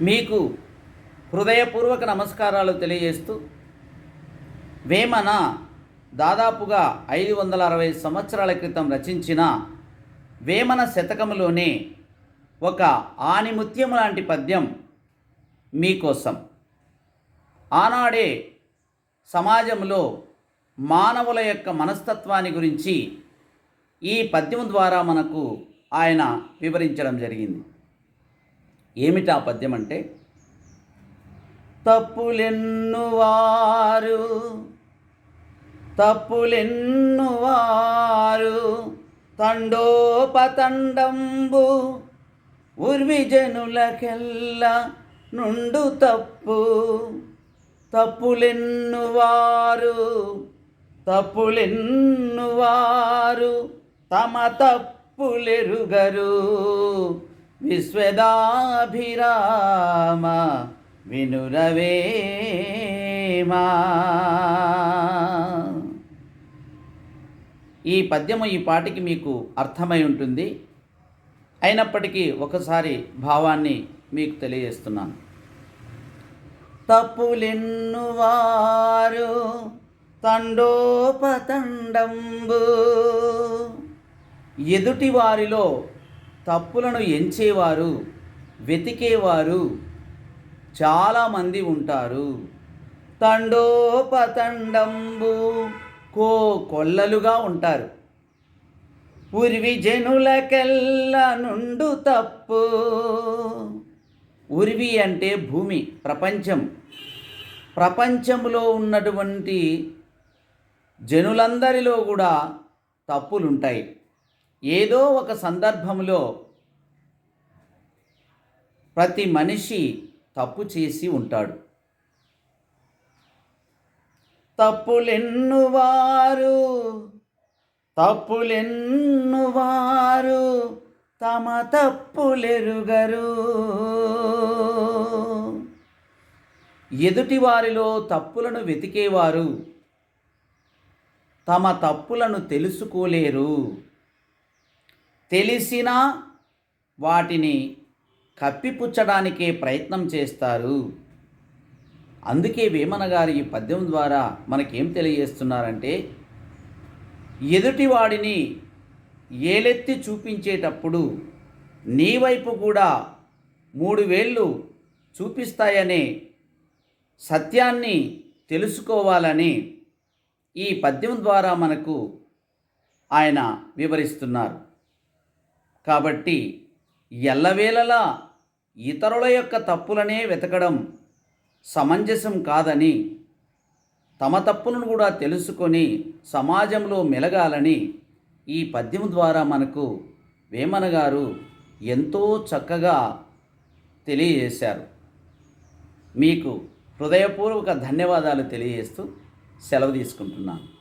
మీకు హృదయపూర్వక నమస్కారాలు తెలియజేస్తూ వేమన దాదాపుగా ఐదు వందల అరవై సంవత్సరాల క్రితం రచించిన వేమన శతకములోనే ఒక ఆనిముత్యం లాంటి పద్యం మీకోసం. ఆనాడే సమాజంలో మానవుల యొక్క మనస్తత్వాన్ని గురించి ఈ పద్యం ద్వారా మనకు ఆయన వివరించడం జరిగింది. ఏమిటా పద్యం అంటే? తప్పులెన్నువారు తప్పులెన్నువారు తండోపతండంబు ఉర్విజనులకెల్ల నుండు తప్పు. తప్పులెన్నువారు తప్పులెన్నువారు తమ తప్పులెరుగరు. విశ్వదాభిరామ వినురవేమా ఈ పద్యము ఈ పాటికి మీకు అర్థమై ఉంటుంది. అయినప్పటికీ ఒకసారి భావాన్ని మీకు తెలియజేస్తున్నాను. తప్పులెన్నువారు తండోపతండంబు. ఎదుటి వారిలో తప్పులను ఎంచేవారు వెతికేవారు చాలామంది ఉంటారు. తండోపతండంబు కో కొల్లలుగా ఉంటారు. ఉరివి జనులకెల్లా నుండు తప్పు. ఉరివి అంటే భూమి ప్రపంచం. ప్రపంచంలో ఉన్నటువంటి జనులందరిలో కూడా తప్పులుంటాయి. ఏదో ఒక సందర్భంలో ప్రతి మనిషి తప్పు చేసి ఉంటాడు. తప్పులెన్నువారు తప్పులెన్నువారు తమ తప్పులెరుగరు. ఎదుటి వారిలో తప్పులను వెతికేవారు తమ తప్పులను తెలుసుకోలేరు. తెలిసినా వాటిని కప్పిపుచ్చడానికే ప్రయత్నం చేస్తారు. అందుకే వేమన గారి ఈ పద్యం ద్వారా మనకేం తెలియజేస్తున్నారంటే ఎదుటివాడిని ఏలెత్తి చూపించేటప్పుడు నీ వైపు కూడా మూడు వేళ్ళు చూపిస్తాయనే సత్యాన్ని తెలుసుకోవాలని ఈ పద్యం ద్వారా మనకు ఆయన వివరిస్తున్నారు. కాబట్టి ఎల్లవేళలా ఇతరుల యొక్క తప్పులనే వెతకడం సమంజసం కాదని తమ తప్పులను కూడా తెలుసుకొని సమాజంలో మెలగాలని ఈ పద్యం ద్వారా మనకు వేమన గారు ఎంతో చక్కగా తెలియజేశారు. మీకు హృదయపూర్వక ధన్యవాదాలు తెలియజేస్తూ సెలవు తీసుకుంటున్నాను.